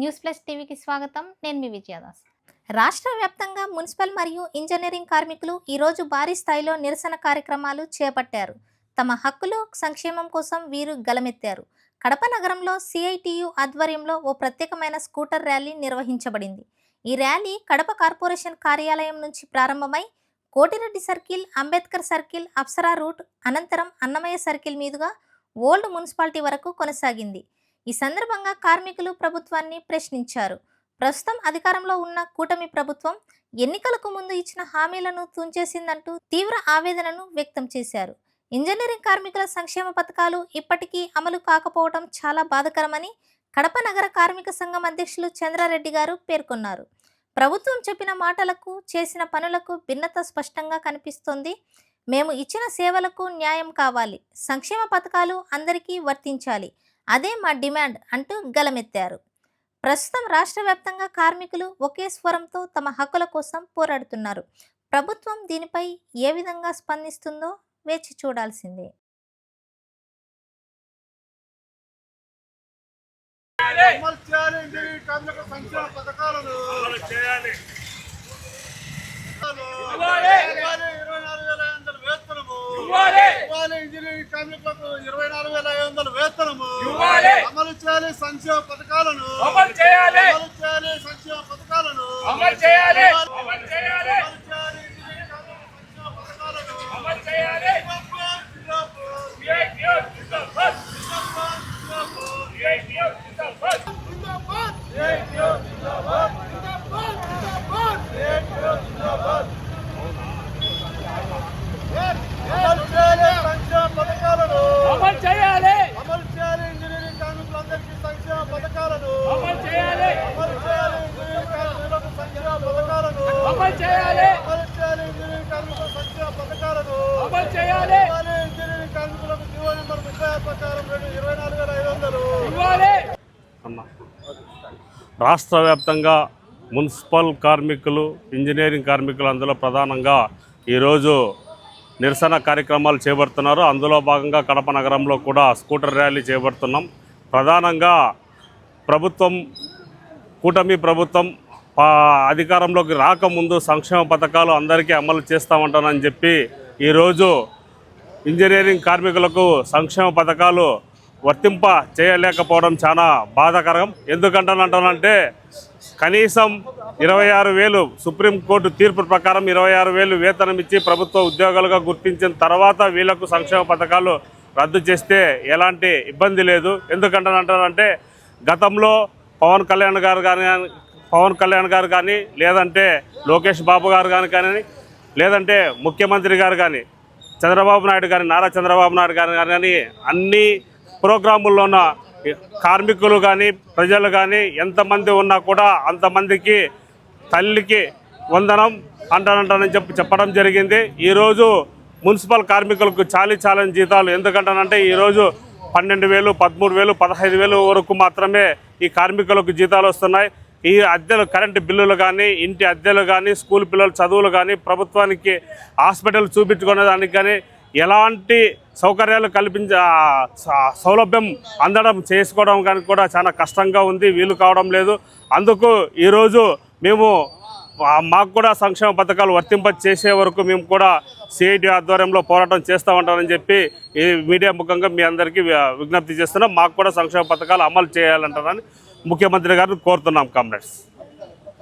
News plus టీవీకి స్వాగతం. నేను మీ విజయదాస్. రాష్ట్ర వ్యాప్తంగా మున్సిపల్ మరియు ఇంజనీరింగ్ కార్మికులు ఈరోజు భారీ స్థాయిలో నిరసన కార్యక్రమాలు చేపట్టారు. తమ హక్కులు సంక్షేమం కోసం వీరు గలమెత్తారు. కడప నగరంలో సిఐటియు ఆధ్వర్యంలో ఓ ప్రత్యేకమైన స్కూటర్ ర్యాలీ నిర్వహించబడింది. ఈ ర్యాలీ కడప కార్పొరేషన్ కార్యాలయం నుంచి ప్రారంభమై Kotireddy circle Ambedkar circle Apsara route అనంతరం అన్నమయ్య సర్కిల్ మీదుగా ఓల్డ్ మున్సిపాలిటీ వరకు కొనసాగింది. ఈ సందర్భంగా కార్మికులు ప్రభుత్వాన్ని ప్రశ్నించారు. ప్రస్తుతం అధికారంలో ఉన్న కూటమి ప్రభుత్వం ఎన్నికలకు ముందు ఇచ్చిన హామీలను తుంచేసిందంటూ తీవ్ర ఆవేదనను వ్యక్తం చేశారు. ఇంజనీరింగ్ కార్మికుల సంక్షేమ పథకాలు ఇప్పటికీ అమలు కాకపోవడం చాలా బాధకరమని కడప నగర కార్మిక సంఘం అధ్యక్షులు చంద్రారెడ్డి గారు పేర్కొన్నారు. ప్రభుత్వం చెప్పిన మాటలకు చేసిన పనులకు భిన్నత స్పష్టంగా కనిపిస్తోంది. మేము ఇచ్చిన సేవలకు న్యాయం కావాలి. సంక్షేమ పథకాలు అందరికీ వర్తించాలి. అదే మా డిమాండ్ అంటూ గలమెత్తారు. ప్రస్తుతం రాష్ట్ర వ్యాప్తంగా కార్మికులు ఒకే స్వరంతో తమ హక్కుల కోసం పోరాడుతున్నారు. ప్రభుత్వం దీనిపై ఏ విధంగా స్పందిస్తుందో వేచి చూడాల్సిందే. ఇంజనీరింగ్ కార్మికులకు ఇరవై నాలుగు వేల ఐదు వందలు వేతనము ఇవ్వాలి. అమలు చేయాలి సంక్షేమ పథకాలను అమలు చేయాలి. సంక్షేమ పథకాలను. అమలు చేయాలి. అమలు చేయాలి. అమలు చేయాలి ఇంజనీరింగ్ కార్మిక సంక్షేమ పథకాలను అమలు చేయాలి జిందాబాద్, జిందాబాద్, సిఐటియు జిందాబాద్ జిందాబాద్, జిందాబాద్. సిఐటియు జిందాబాద్ జిందాబాద్ ఏఐటియు జిందాబాద్ జిందాబాద్ జిందాబాద్ ఏఐటియు జిందాబాద్ అమలు చేయాలి సంక్షేమ పథకాలను అమలు చేయాలి అమలు చేయాలి ఇంజనీరింగ్ కార్మికులందరికీ సంక్షేమ పథకాలను అమలు చేయాలి అమలు చేయాలి ఇంజనీరింగ్ కార్మికులకు సంక్షేమ పథకాలను అమలు చేయాలి. అమలు చేయాలి ఇంజనీరింగ్ కార్మికుల సంక్షేమ పథకాలను అమలు చేయాలి. ఇవ్వాలి ఇంజనీరింగ్ కార్మికులకు జీవో నెంబర్ ముప్పై ఆరు ప్రకారం రెండు ఇరవై నాలుగు వేల ఐదు వందలు. ఇవ్వాలి. రాష్ట్ర వ్యాప్తంగా మున్సిపల్ కార్మికులు ఇంజనీరింగ్ కార్మికులు అందులో ప్రధానంగా ఈరోజు నిరసన కార్యక్రమాలు చేపడుతున్నారు. అందులో భాగంగా కడప నగరంలో కూడా స్కూటర్ ర్యాలీ చేపడుతున్నాం. ప్రధానంగా ప్రభుత్వం కూటమి ప్రభుత్వం అధికారంలోకి రాకముందు సంక్షేమ పథకాలు అందరికీ అమలు చేస్తామంటానని చెప్పి ఈరోజు ఇంజనీరింగ్ కార్మికులకు సంక్షేమ పథకాలు వర్తింప చేయలేకపోవడం చాలా బాధాకరం. ఎందుకంటానంటానంటే కనీసం ఇరవై ఆరు వేలు సుప్రీంకోర్టు తీర్పు ప్రకారం ఇరవై ఆరు వేలు వేతనం ఇచ్చి ప్రభుత్వ ఉద్యోగాలుగా గుర్తించిన తర్వాత వీళ్ళకు సంక్షేమ పథకాలు రద్దు చేస్తే ఎలాంటి ఇబ్బంది లేదు. ఎందుకంటానంటానంటే గతంలో పవన్ కళ్యాణ్ గారు కానీ పవన్ కళ్యాణ్ గారు కానీ లేదంటే లోకేష్ బాబు గారు కానీ కానీ లేదంటే ముఖ్యమంత్రి గారు కానీ చంద్రబాబు నాయుడు గారి నారా చంద్రబాబు నాయుడు గారు కానీ అన్ని ప్రోగ్రాముల్లోన కార్మికులు కానీ ప్రజలు కానీ ఎంతమంది ఉన్నా కూడా అంతమందికి తల్లికి వందనం అంటానంటానని చెప్పి చెప్పడం జరిగింది. ఈరోజు మున్సిపల్ కార్మికులకు చాలీ చాలని జీతాలు ఎందుకంటానంటే ఈరోజు పన్నెండు వేలు పదమూడు వేలు పదహైదు వేలు వరకు మాత్రమే ఈ కార్మికులకు జీతాలు వస్తున్నాయి. ఈ అద్దెలు కరెంటు బిల్లులు కానీ ఇంటి అద్దెలు కానీ స్కూల్ పిల్లల చదువులు కానీ ప్రభుత్వానికి హాస్పిటల్ చూపించుకునే దానికి కానీ ఎలాంటి సౌకర్యాలు కల్పించ సౌలభ్యం అందడం చేసుకోవడం కానీ కూడా చాలా కష్టంగా ఉంది వీలు కావడం లేదు. అందుకు ఈరోజు మేము మాకు కూడా సంక్షేమ పథకాలు వర్తింప చేసే వరకు మేము కూడా సిఐటి ఆధ్వర్యంలో పోరాటం చేస్తూ ఉంటామని చెప్పి ఈ మీడియా ముఖంగా మీ అందరికీ విజ్ఞప్తి చేస్తున్నాం. మాకు కూడా సంక్షేమ పథకాలు అమలు చేయాలంటారని ముఖ్యమంత్రి గారిని కోరుతున్నాం కామ్రేడ్స్.